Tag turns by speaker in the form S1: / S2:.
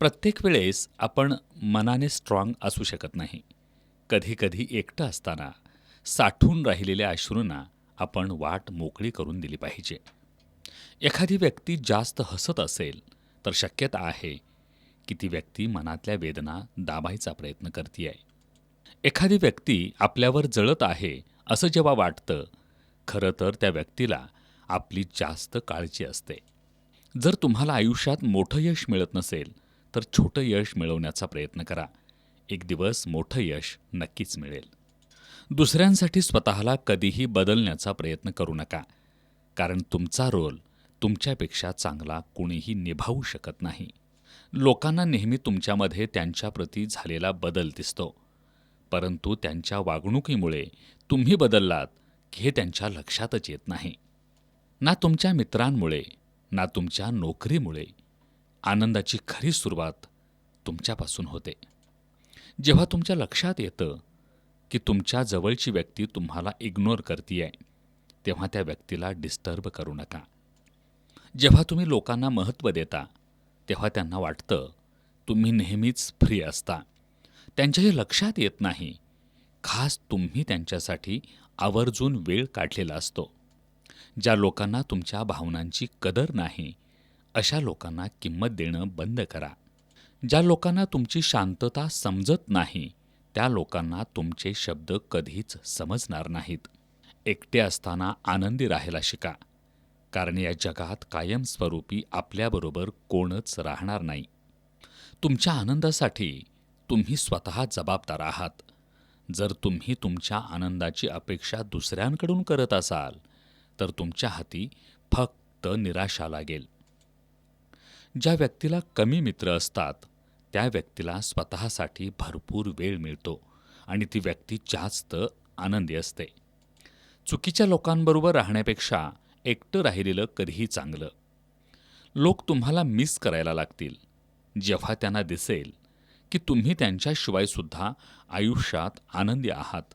S1: प्रत्येक वेळेस आपण मनाने स्ट्रॉंग असू शकत नाही. कधीकधी एकटं असताना साठून राहिलेल्या अश्रूंना आपण वाट मोकळी करून दिली पाहिजे. एखादी व्यक्ती जास्त हसत असेल तर शक्यता आहे की ती व्यक्ती मनातल्या वेदना दाबायचा प्रयत्न करते आहे एखादी व्यक्ती आपल्यावर जळत आहे असं जेव्हा वाटतं खरं तर त्या व्यक्तीला आपली जास्त काळजी असते. जर तुम्हाला आयुष्यात मोठं यश मिळत नसेल तर छोटं यश मिळवण्याचा प्रयत्न करा. एक दिवस मोठं यश नक्कीच मिळेल. दुसऱ्यांसाठी स्वतःला कधीही बदलण्याचा प्रयत्न करू नका. कारण तुमचा रोल तुमच्यापेक्षा चांगला कोणीही निभावू शकत नाही. लोकांना नेहमी तुमच्यामध्ये त्यांच्याप्रती झालेला बदल दिसतो. परंतु त्यांच्या वागणुकीमुळे तुम्ही बदललात की हे त्यांच्या लक्षातच येत नाही. ना तुमच्या मित्रांमुळे ना तुमच्या नोकरीमुळे आनंदाची खरी सुरुवात तुमच्यापासून होते. जेव्हा तुमच्या लक्षात येतं की तुमच्या जवळची व्यक्ती तुम्हाला इग्नोर करती आहे तेव्हा त्या व्यक्तीला डिस्टर्ब करू नका. जेव्हा तुम्ही लोकांना महत्त्व देता तेव्हा त्यांना वाटतं तुम्ही नेहमीच फ्री असता. त्यांच्याही लक्षात येत नाही. खास तुम्ही त्यांच्यासाठी आवर्जून वेळ काढलेला असतो. ज्या लोकांना तुमच्या भावनांची कदर नाही अशा लोकांना किंमत देणं बंद करा. ज्या लोकांना तुमची शांतता समजत नाही त्या लोकांना तुमचे शब्द कधीच समजणार नाहीत. एकटे असताना आनंदी राहायला शिका कारण या जगात कायमस्वरूपी आपल्याबरोबर कोणच राहणार नाही. तुमच्या आनंदासाठी तुम्ही स्वतः जबाबदार आहात. जर तुम्ही तुमच्या आनंदाची अपेक्षा दुसऱ्यांकडून करत असाल तर तुमच्या हाती फक्त निराशा लागेल. ज्या व्यक्तीला कमी मित्र असतात त्या व्यक्तीला स्वतःसाठी भरपूर वेळ मिळतो आणि ती व्यक्ती जास्त आनंदी असते. चुकीच्या लोकांबरोबर राहण्यापेक्षा एकटं राहिलेलं कधीही चांगलं. लोक तुम्हाला मिस करायला लागतील. जेव्हा त्यांना दिसेल की तुम्ही त्यांच्याशिवायसुद्धा आयुष्यात आनंदी आहात.